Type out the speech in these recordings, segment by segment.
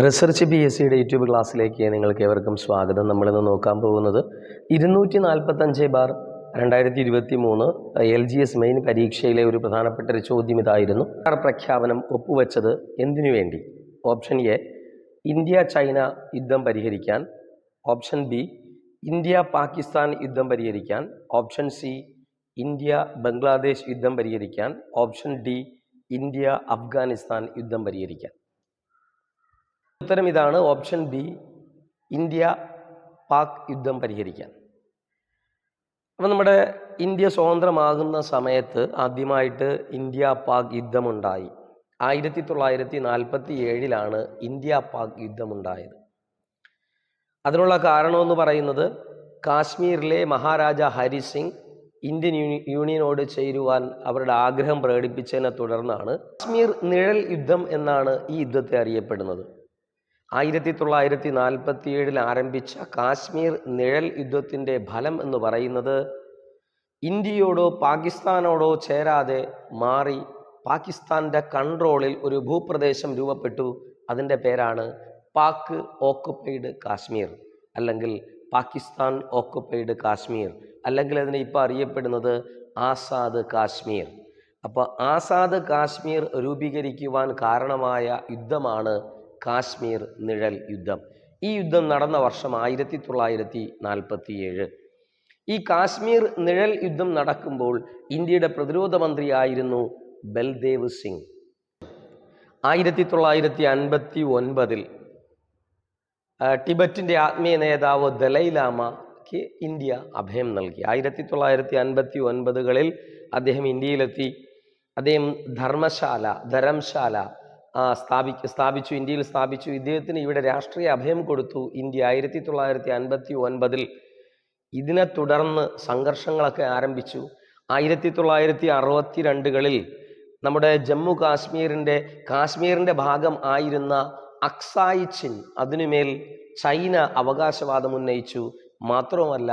Research P S സിയുടെ YouTube ക്ലാസ്സിലേക്ക് നിങ്ങൾക്ക് ഏവർക്കും സ്വാഗതം. നമ്മളിന്ന് നോക്കാൻ പോകുന്നത് ഇരുന്നൂറ്റി നാൽപ്പത്തഞ്ച് ബാർ രണ്ടായിരത്തി ഇരുപത്തി മൂന്ന് എൽ ജി എസ് മെയിൻ പരീക്ഷയിലെ ഒരു പ്രധാനപ്പെട്ട ഒരു ചോദ്യം ഇതായിരുന്നു. പ്രഖ്യാപനം ഒപ്പുവെച്ചത് എന്തിനു വേണ്ടി? ഓപ്ഷൻ എ ഇന്ത്യ ചൈന യുദ്ധം പരിഹരിക്കാൻ. ഓപ്ഷൻ ബി ഇന്ത്യ പാകിസ്ഥാൻ യുദ്ധം പരിഹരിക്കാൻ. ഓപ്ഷൻ സി ഇന്ത്യ ബംഗ്ലാദേശ് യുദ്ധം പരിഹരിക്കാൻ. ഓപ്ഷൻ ഡി ഇന്ത്യ അഫ്ഗാനിസ്ഥാൻ യുദ്ധം പരിഹരിക്കാൻ. ഉത്തരം ഇതാണ് ഓപ്ഷൻ ബി ഇന്ത്യ പാക് യുദ്ധം പരിഹരിക്കാൻ. അപ്പം നമ്മുടെ ഇന്ത്യ സ്വതന്ത്രമാകുന്ന സമയത്ത് ആദ്യമായിട്ട് ഇന്ത്യ പാക് യുദ്ധമുണ്ടായി. ആയിരത്തി തൊള്ളായിരത്തി നാൽപ്പത്തി ഏഴിലാണ് ഇന്ത്യ പാക് യുദ്ധമുണ്ടായത്. അതിനുള്ള കാരണമെന്ന് പറയുന്നത് കാശ്മീരിലെ മഹാരാജ ഹരി സിംഗ് ഇന്ത്യൻ യൂണി- യൂണിയനോട് ചേരുവാൻ അവരുടെ ആഗ്രഹം പ്രകടിപ്പിച്ചതിനെ തുടർന്നാണ് കാശ്മീർ നിഴൽ യുദ്ധം എന്നാണ് ഈ യുദ്ധത്തെ അറിയപ്പെടുന്നത്. ആയിരത്തി തൊള്ളായിരത്തി നാൽപ്പത്തി ഏഴിൽ ആരംഭിച്ച കാശ്മീർ നിഴൽ യുദ്ധത്തിന്റെ ഫലം എന്ന് പറയുന്നത് ഇന്ത്യയോടോ പാകിസ്ഥാനോടോ ചേരാതെ മാറി പാകിസ്ഥാന്റെ കൺട്രോളിൽ ഒരു ഭൂപ്രദേശം രൂപപ്പെട്ടു. അതിന്റെ പേരാണ് പാക് ഓക്കുപ്പൈഡ് കാശ്മീർ അല്ലെങ്കിൽ പാകിസ്ഥാൻ ഓക്കുപ്പൈഡ് കാശ്മീർ അല്ലെങ്കിൽ അതിനെ ഇപ്പോൾ അറിയപ്പെടുന്നത് ആസാദ് കാശ്മീർ. അപ്പോൾ ആസാദ് കാശ്മീർ രൂപീകരിക്കുവാൻ കാരണമായ യുദ്ധമാണ് കാശ്മീർ നിഴൽ യുദ്ധം. ഈ യുദ്ധം നടന്ന വർഷം ആയിരത്തി തൊള്ളായിരത്തി നാൽപ്പത്തി ഏഴ് ഈ കാശ്മീർ നിഴൽ യുദ്ധം നടക്കുമ്പോൾ ഇന്ത്യയുടെ പ്രതിരോധ മന്ത്രിയായിരുന്നു ബൽദേവ് സിംഗ്. ആയിരത്തി തൊള്ളായിരത്തി അൻപത്തി ഒൻപതിൽ ടിബറ്റിന്റെ ആത്മീയ നേതാവ് ദലൈലാമയ്ക്ക് ഇന്ത്യ അഭയം നൽകി. ആയിരത്തി തൊള്ളായിരത്തി അൻപത്തി ഒൻപതുകളിൽ അദ്ദേഹം ഇന്ത്യയിലെത്തി. അദ്ദേഹം ധർമ്മശാല ധരംശാല സ്ഥാപി സ്ഥാപിച്ചു ഇന്ത്യയിൽ സ്ഥാപിച്ചു. ഇദ്ദേഹത്തിന് ഇവിടെ രാഷ്ട്രീയ അഭയം കൊടുത്തു ഇന്ത്യ ആയിരത്തി തൊള്ളായിരത്തി അൻപത്തി ഒൻപതിൽ ഇതിനെ തുടർന്ന് സംഘർഷങ്ങളൊക്കെ ആരംഭിച്ചു. ആയിരത്തി തൊള്ളായിരത്തി അറുപത്തി രണ്ടുകളിൽ നമ്മുടെ ജമ്മു കാശ്മീരിന്റെ കാശ്മീരിന്റെ ഭാഗം ആയിരുന്ന അക്സായി ചിൻ അതിനുമേൽ ചൈന അവകാശവാദം ഉന്നയിച്ചു. മാത്രവുമല്ല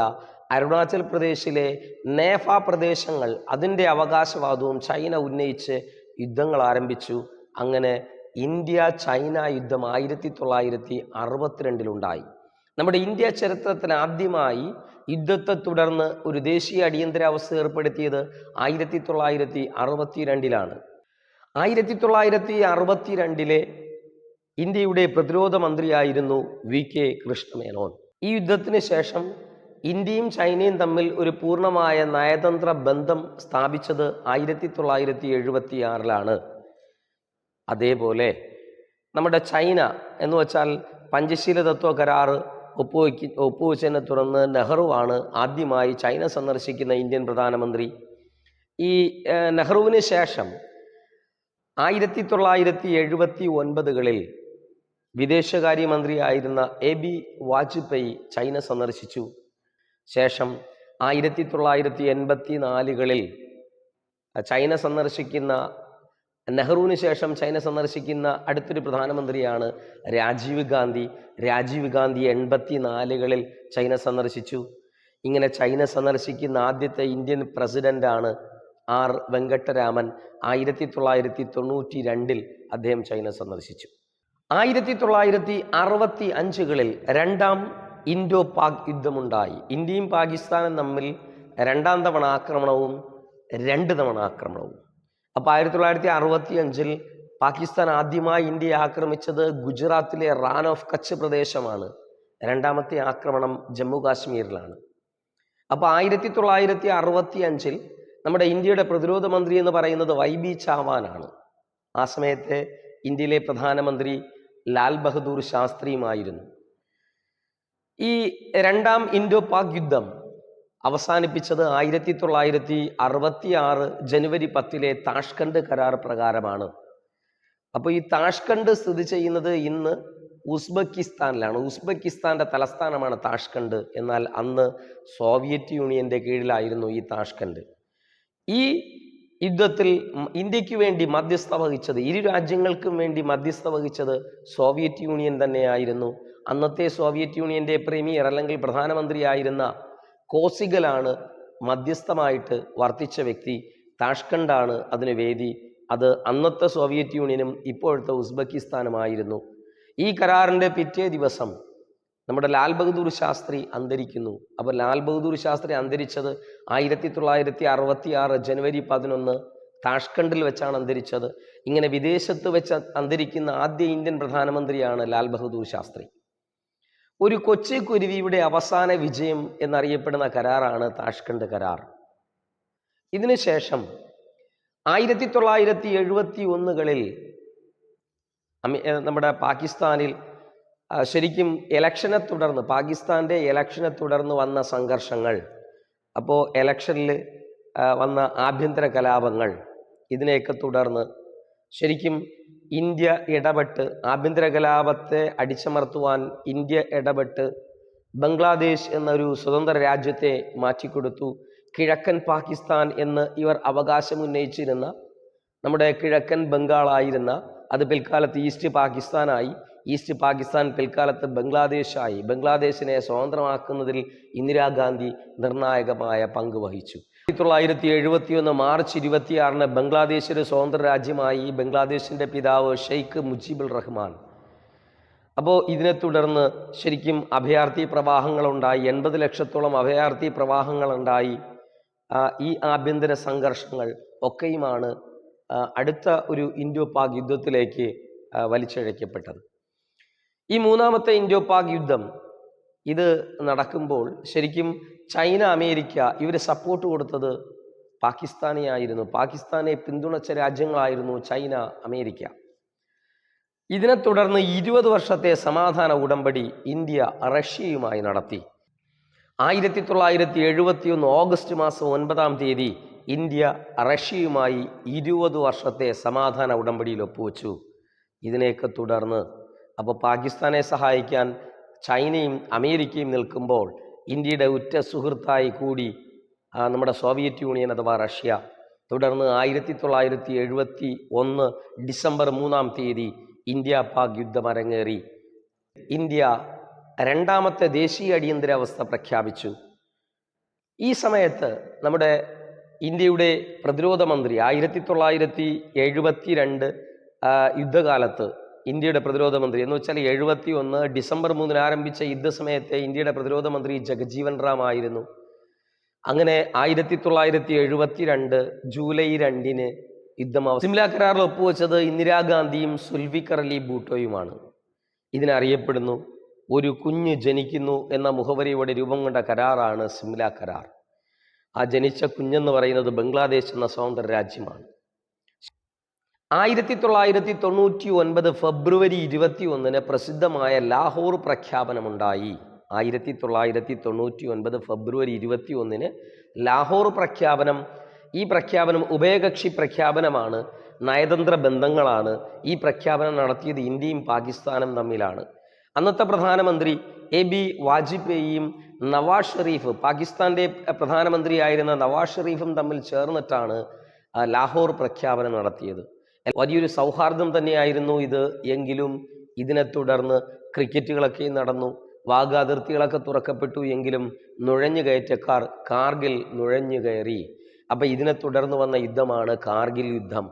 അരുണാചൽ പ്രദേശിലെ നേഫ പ്രദേശങ്ങൾ അതിന്റെ അവകാശവാദവും ചൈന ഉന്നയിച്ച് യുദ്ധങ്ങൾ ആരംഭിച്ചു. അങ്ങനെ ഇന്ത്യ ചൈന യുദ്ധം ആയിരത്തി തൊള്ളായിരത്തി അറുപത്തിരണ്ടിലുണ്ടായി നമ്മുടെ ഇന്ത്യ ചരിത്രത്തിന് ആദ്യമായി യുദ്ധത്തെ തുടർന്ന് ഒരു ദേശീയ അടിയന്തരാവസ്ഥ ഏർപ്പെടുത്തിയത് ആയിരത്തി തൊള്ളായിരത്തി അറുപത്തിരണ്ടിലാണ് ആയിരത്തി തൊള്ളായിരത്തി അറുപത്തിരണ്ടിലെ ഇന്ത്യയുടെ പ്രതിരോധ മന്ത്രിയായിരുന്നു വി കെ കൃഷ്ണമേനോൻ. ഈ യുദ്ധത്തിന് ശേഷം ഇന്ത്യയും ചൈനയും തമ്മിൽ ഒരു പൂർണമായ നയതന്ത്ര ബന്ധം സ്ഥാപിച്ചത് ആയിരത്തി തൊള്ളായിരത്തി എഴുപത്തി ആറിലാണ് അതേപോലെ നമ്മുടെ ചൈന എന്ന് വെച്ചാൽ പഞ്ചശീല തത്വ കരാർ ഒപ്പുവയ്ക്ക് ഒപ്പുവെച്ചതിനെ തുടർന്ന് നെഹ്റുവാണ് ആദ്യമായി ചൈന സന്ദർശിക്കുന്ന ഇന്ത്യൻ പ്രധാനമന്ത്രി. ഈ നെഹ്റുവിന് ശേഷം ആയിരത്തി തൊള്ളായിരത്തി എഴുപത്തി ഒൻപതുകളിൽ വിദേശകാര്യമന്ത്രിയായിരുന്ന എ ബി വാജ്പേയി ചൈന സന്ദർശിച്ചു. ശേഷം ആയിരത്തി തൊള്ളായിരത്തി എൺപത്തി നാലുകളിൽ ചൈന സന്ദർശിക്കുന്ന നെഹ്റുവിന് ശേഷം ചൈന സന്ദർശിക്കുന്ന അടുത്തൊരു പ്രധാനമന്ത്രിയാണ് രാജീവ് ഗാന്ധി. രാജീവ് ഗാന്ധി എൺപത്തി നാലുകളിൽ ചൈന സന്ദർശിച്ചു. ഇങ്ങനെ ചൈന സന്ദർശിക്കുന്ന ആദ്യത്തെ ഇന്ത്യൻ പ്രസിഡന്റാണ് ആർ വെങ്കട്ടരാമൻ. ആയിരത്തി തൊള്ളായിരത്തി തൊണ്ണൂറ്റി രണ്ടിൽ അദ്ദേഹം ചൈന സന്ദർശിച്ചു. ആയിരത്തി തൊള്ളായിരത്തി അറുപത്തി അഞ്ചുകളിൽ രണ്ടാം ഇൻഡോ പാക് യുദ്ധമുണ്ടായി. ഇന്ത്യയും പാകിസ്ഥാനും തമ്മിൽ രണ്ടാം തവണ ആക്രമണവും രണ്ട് തവണ ആക്രമണവും. അപ്പോൾ ആയിരത്തി തൊള്ളായിരത്തി അറുപത്തി അഞ്ചിൽ പാകിസ്ഥാൻ ആദ്യമായി ഇന്ത്യയെ ആക്രമിച്ചത് ഗുജറാത്തിലെ റാൻ ഓഫ് കച്ച് പ്രദേശമാണ്. രണ്ടാമത്തെ ആക്രമണം ജമ്മു കാശ്മീരിലാണ് അപ്പോൾ ആയിരത്തി തൊള്ളായിരത്തി അറുപത്തി അഞ്ചിൽ നമ്മുടെ ഇന്ത്യയുടെ പ്രതിരോധ മന്ത്രി എന്ന് പറയുന്നത് വൈ ബി ചാവാനാണ്. ആ സമയത്തെ ഇന്ത്യയിലെ പ്രധാനമന്ത്രി ലാൽ ബഹദൂർ ശാസ്ത്രിയുമായിരുന്നു. ഈ രണ്ടാം ഇൻഡോ പാക് യുദ്ധം അവസാനിപ്പിച്ചത് ആയിരത്തി തൊള്ളായിരത്തി അറുപത്തി ആറ് ജനുവരി പത്തിലെ താഷ്കണ്ട് കരാർ പ്രകാരമാണ്. അപ്പോൾ ഈ താഷ്കണ്ട് സ്ഥിതി ചെയ്യുന്നത് ഇന്ന് ഉസ്ബെക്കിസ്ഥാനിലാണ്. ഉസ്ബെക്കിസ്ഥാന്റെ തലസ്ഥാനമാണ് താഷ്കണ്ട്. എന്നാൽ അന്ന് സോവിയറ്റ് യൂണിയന്റെ കീഴിലായിരുന്നു ഈ താഷ്കണ്ട്. ഈ യുദ്ധത്തിൽ ഇന്ത്യയ്ക്ക് വേണ്ടി മധ്യസ്ഥ വഹിച്ചത് ഇരു രാജ്യങ്ങൾക്കും വേണ്ടി മധ്യസ്ഥ വഹിച്ചത് സോവിയറ്റ് യൂണിയൻ തന്നെയായിരുന്നു. അന്നത്തെ സോവിയറ്റ് യൂണിയന്റെ പ്രീമിയർ അല്ലെങ്കിൽ പ്രധാനമന്ത്രിയായിരുന്ന കോസിഗലാണ് മധ്യസ്ഥമായിട്ട് വർത്തിച്ച വ്യക്തി. താഷ്കണ്ടാണ് അതിന് വേദി. അത് അന്നത്തെ സോവിയറ്റ് യൂണിയനും ഇപ്പോഴത്തെ ഉസ്ബെക്കിസ്ഥാനുമായിരുന്നു. ഈ കരാറിന്റെ പിറ്റേ ദിവസം നമ്മുടെ ലാൽ ബഹദൂർ ശാസ്ത്രി അന്തരിക്കുന്നു. അപ്പോൾ ലാൽ ബഹദൂർ ശാസ്ത്രി അന്തരിച്ചത് ആയിരത്തി തൊള്ളായിരത്തി അറുപത്തി ആറ് ജനുവരി പതിനൊന്ന് താഷ്കണ്ടിൽ വെച്ചാണ് അന്തരിച്ചത്. ഇങ്ങനെ വിദേശത്ത് വെച്ച് അന്തരിക്കുന്ന ആദ്യ ഇന്ത്യൻ പ്രധാനമന്ത്രിയാണ് ലാൽ ബഹദൂർ ശാസ്ത്രി. ഒരു കൊച്ചി കുരുവിയുടെ അവസാന വിജയം എന്നറിയപ്പെടുന്ന കരാറാണ് താഷ്കണ്ട് കരാർ. ഇതിനുശേഷം ആയിരത്തി തൊള്ളായിരത്തി എഴുപത്തി ഒന്നുകളിൽ നമ്മുടെ പാകിസ്ഥാനിൽ ശരിക്കും ഇലക്ഷനെ തുടർന്ന് പാകിസ്ഥാന്റെ ഇലക്ഷനെ തുടർന്ന് വന്ന സംഘർഷങ്ങൾ അപ്പോൾ ഇലക്ഷനിൽ വന്ന ആഭ്യന്തര കലാപങ്ങൾ ഇതിനെയൊക്കെ തുടർന്ന് ശരിക്കും ഇന്ത്യ ഇടപെട്ട് ആഭ്യന്തര കലാപത്തെ അടിച്ചമർത്തുവാൻ ഇന്ത്യ ഇടപെട്ട് ബംഗ്ലാദേശ് എന്നൊരു സ്വതന്ത്ര രാജ്യത്തെ മാറ്റിക്കൊടുത്തു. കിഴക്കൻ പാകിസ്ഥാൻ എന്ന് ഇവർ അവകാശമുന്നയിച്ചിരുന്ന നമ്മുടെ കിഴക്കൻ ബംഗാളായിരുന്ന അത് പിൽക്കാലത്ത് ഈസ്റ്റ് പാകിസ്ഥാനായി ഈസ്റ്റ് പാകിസ്ഥാൻ പിൽക്കാലത്ത് ബംഗ്ലാദേശായി ബംഗ്ലാദേശിനെ സ്വതന്ത്രമാക്കുന്നതിൽ ഇന്ദിരാഗാന്ധി നിർണായകമായ പങ്ക് വഹിച്ചു. ആയിരത്തി തൊള്ളായിരത്തി എഴുപത്തിയൊന്ന് മാർച്ച് ഇരുപത്തിയാറിന് ബംഗ്ലാദേശ് ഒരു സ്വതന്ത്ര രാജ്യമായി ബംഗ്ലാദേശിന്റെ പിതാവ് ഷെയ്ഖ് മുജീബുൽ റഹ്മാൻ. അപ്പോൾ ഇതിനെ തുടർന്ന് ശരിക്കും അഭയാർത്ഥി പ്രവാഹങ്ങളുണ്ടായി എൺപത് ലക്ഷത്തോളം അഭയാർത്ഥി പ്രവാഹങ്ങളുണ്ടായി. ഈ ആഭ്യന്തര സംഘർഷങ്ങൾ ഒക്കെയുമാണ് അടുത്ത ഒരു ഇൻഡോ പാക് യുദ്ധത്തിലേക്ക് വലിച്ചഴക്കപ്പെട്ടത് ഈ മൂന്നാമത്തെ ഇൻഡോ പാക് യുദ്ധം ഇത് നടക്കുമ്പോൾ ശരിക്കും ചൈന അമേരിക്ക ഇവർ സപ്പോർട്ട് കൊടുത്തത് പാകിസ്ഥാനെയായിരുന്നു. പാകിസ്ഥാനെ പിന്തുണച്ച രാജ്യങ്ങളായിരുന്നു ചൈന അമേരിക്ക. ഇതിനെ തുടർന്ന് ഇരുപത് വർഷത്തെ സമാധാന ഉടമ്പടി ഇന്ത്യ റഷ്യയുമായി നടത്തി. ആയിരത്തി തൊള്ളായിരത്തി എഴുപത്തിയൊന്ന് ഓഗസ്റ്റ് മാസം ഒൻപതാം തീയതി ഇന്ത്യ റഷ്യയുമായി ഇരുപത് വർഷത്തെ സമാധാന ഉടമ്പടിയിൽ ഒപ്പുവെച്ചു. ഇതിനെയൊക്കെ തുടർന്ന് അപ്പോൾ പാകിസ്ഥാനെ സഹായിക്കാൻ ചൈനയും അമേരിക്കയും നിൽക്കുമ്പോൾ ഇന്ത്യയുടെ ഉറ്റ സുഹൃത്തായി കൂടി നമ്മുടെ സോവിയറ്റ് യൂണിയൻ അഥവാ റഷ്യ തുടർന്ന് ആയിരത്തി തൊള്ളായിരത്തി എഴുപത്തി ഒന്ന് ഡിസംബർ മൂന്നാം തീയതി ഇന്ത്യ പാക് യുദ്ധം അരങ്ങേറി. ഇന്ത്യ രണ്ടാമത്തെ ദേശീയ അടിയന്തരാവസ്ഥ പ്രഖ്യാപിച്ചു. ഈ സമയത്ത് നമ്മുടെ ഇന്ത്യയുടെ പ്രതിരോധ മന്ത്രി ആയിരത്തി തൊള്ളായിരത്തി എഴുപത്തി രണ്ട് യുദ്ധകാലത്ത് ഇന്ത്യയുടെ പ്രതിരോധ മന്ത്രി. എന്ന് വെച്ചാൽ എഴുപത്തി ഒന്ന് ഡിസംബർ മൂന്നിന് ആരംഭിച്ച യുദ്ധസമയത്തെ ഇന്ത്യയുടെ പ്രതിരോധ മന്ത്രി ജഗജീവൻ റാം ആയിരുന്നു. അങ്ങനെ ആയിരത്തി തൊള്ളായിരത്തി എഴുപത്തി രണ്ട് ജൂലൈ രണ്ടിന് യുദ്ധം സിംല കരാറിൽ ഒപ്പുവെച്ചത് ഇന്ദിരാഗാന്ധിയും സുൽഫിക്കർ അലി ഭൂട്ടോയുമാണ്. ഇതിനറിയപ്പെടുന്നു ഒരു കുഞ്ഞ് ജനിക്കുന്നു എന്ന മുഖവരിയുടെ രൂപം കൊണ്ട കരാറാണ് സിംല കരാർ. ആ ജനിച്ച കുഞ്ഞെന്ന് പറയുന്നത് ബംഗ്ലാദേശ് എന്ന സ്വതന്ത്ര രാജ്യമാണ്. ആയിരത്തി തൊള്ളായിരത്തി തൊണ്ണൂറ്റി ഒൻപത് ഫെബ്രുവരി ഇരുപത്തി ഒന്നിന് പ്രസിദ്ധമായ ലാഹോർ പ്രഖ്യാപനമുണ്ടായി. ആയിരത്തി തൊള്ളായിരത്തി തൊണ്ണൂറ്റി ഒൻപത് ഫെബ്രുവരി ഇരുപത്തി ഒന്നിന് ലാഹോർ പ്രഖ്യാപനം. ഈ പ്രഖ്യാപനം ഉഭയകക്ഷി പ്രഖ്യാപനമാണ്. നയതന്ത്ര ബന്ധങ്ങളാണ് ഈ പ്രഖ്യാപനം നടത്തിയത് ഇന്ത്യയും പാകിസ്ഥാനും തമ്മിലാണ്. അന്നത്തെ പ്രധാനമന്ത്രി എ ബി വാജ്പേയിയും നവാസ് ഷെറീഫ് പാകിസ്ഥാന്റെ പ്രധാനമന്ത്രിയായിരുന്ന നവാസ് ഷെറീഫും തമ്മിൽ ചേർന്നിട്ടാണ് ലാഹോർ പ്രഖ്യാപനം നടത്തിയത്. വലിയൊരു സൗഹാർദ്ദം തന്നെയായിരുന്നു ഇത്. എങ്കിലും ഇതിനെ തുടർന്ന് ക്രിക്കറ്റുകളൊക്കെ നടന്നു. വാഗാതിർത്തികളൊക്കെ തുറക്കപ്പെട്ടു. എങ്കിലും നുഴഞ്ഞു കയറ്റക്കാർ കാർഗിൽ നുഴഞ്ഞു കയറി. അപ്പം ഇതിനെ തുടർന്ന് വന്ന യുദ്ധമാണ് കാർഗിൽ യുദ്ധം.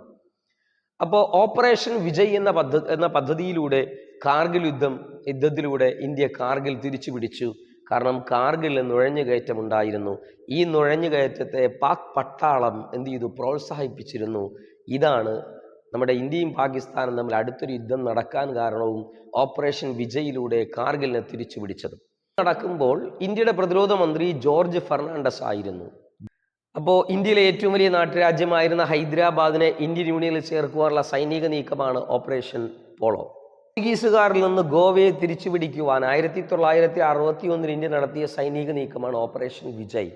അപ്പോൾ ഓപ്പറേഷൻ വിജയ് എന്ന പദ്ധ എന്ന പദ്ധതിയിലൂടെ കാർഗിൽ യുദ്ധം യുദ്ധത്തിലൂടെ ഇന്ത്യ കാർഗിൽ തിരിച്ചു പിടിച്ചു കാരണം കാർഗിൽ നുഴഞ്ഞു ഉണ്ടായിരുന്നു ഈ നുഴഞ്ഞു കയറ്റത്തെ പാക് പട്ടാളം എന്ത് ചെയ്തു? പ്രോത്സാഹിപ്പിച്ചിരുന്നു. ഇതാണ് നമ്മുടെ ഇന്ത്യയും പാകിസ്ഥാനും തമ്മിൽ അടുത്തൊരു യുദ്ധം നടക്കാൻ കാരണവും ഓപ്പറേഷൻ വിജയിലൂടെ കാർഗിലിനെ തിരിച്ചു പിടിച്ചത് നടക്കുമ്പോൾ ഇന്ത്യയുടെ പ്രതിരോധ മന്ത്രി ജോർജ് ഫെർണാണ്ടസ് ആയിരുന്നു. അപ്പോൾ ഇന്ത്യയിലെ ഏറ്റവും വലിയ നാട്ടുരാജ്യമായിരുന്ന ഹൈദരാബാദിനെ ഇന്ത്യൻ യൂണിയനിൽ ചേർക്കുവാനുള്ള സൈനിക നീക്കമാണ് ഓപ്പറേഷൻ പോളോ. പോർച്ചുഗീസുകാരിൽ നിന്ന് ഗോവയെ തിരിച്ചു പിടിക്കുവാൻ ആയിരത്തി തൊള്ളായിരത്തി അറുപത്തി ഒന്നിൽ ഇന്ത്യ നടത്തിയ സൈനിക നീക്കമാണ് ഓപ്പറേഷൻ വിജയ്.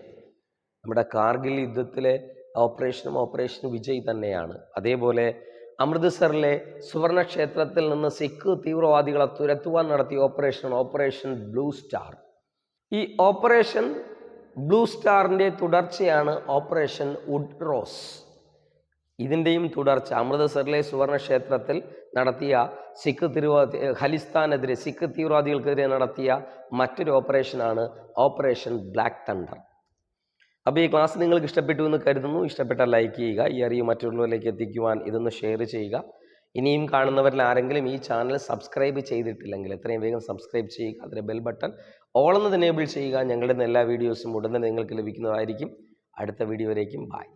നമ്മുടെ കാർഗിൽ യുദ്ധത്തിലെ ഓപ്പറേഷനും ഓപ്പറേഷൻ വിജയ് തന്നെയാണ്. അതേപോലെ അമൃത്സറിലെ സുവർണ ക്ഷേത്രത്തിൽ നിന്ന് സിഖ് തീവ്രവാദികളെ തുരത്തുവാൻ നടത്തിയ ഓപ്പറേഷൻ ഓപ്പറേഷൻ ബ്ലൂ സ്റ്റാർ. ഈ ഓപ്പറേഷൻ ബ്ലൂ സ്റ്റാറിന്റെ തുടർച്ചയാണ് ഓപ്പറേഷൻ വുഡ് റോസ്. ഇതിന്റെയും തുടർച്ച അമൃതസറിലെ സുവർണ ക്ഷേത്രത്തിൽ നടത്തിയ സിഖ് തീവ്രവാദി ഖലിസ്ഥാനെതിരെ സിഖ് തീവ്രവാദികൾക്കെതിരെ നടത്തിയ മറ്റൊരു ഓപ്പറേഷനാണ് ഓപ്പറേഷൻ ബ്ലാക്ക് തണ്ടർ. അപ്പോൾ ഈ ക്ലാസ് നിങ്ങൾക്ക് ഇഷ്ടപ്പെട്ടു എന്ന് കരുതുന്നു. ഇഷ്ടപ്പെട്ടാൽ ലൈക്ക് ചെയ്യുക. ഈ അറിവ് മറ്റുള്ളവരിലേക്ക് എത്തിക്കുവാൻ ഇതൊന്ന് ഷെയർ ചെയ്യുക. ഇനിയും കാണുന്നവരിൽ ആരെങ്കിലും ഈ ചാനൽ സബ്സ്ക്രൈബ് ചെയ്തിട്ടില്ലെങ്കിൽ എത്രയും വേഗം സബ്സ്ക്രൈബ് ചെയ്യുക. അതിലെ ബെൽ ബട്ടൺ ഓളെന്ന് എനേബിൾ ചെയ്യുക. ഞങ്ങളുടെ എല്ലാ വീഡിയോസും ഉടനെ നിങ്ങൾക്ക് ലഭിക്കുന്നതായിരിക്കും. അടുത്ത വീഡിയോയിലേക്കും ബൈ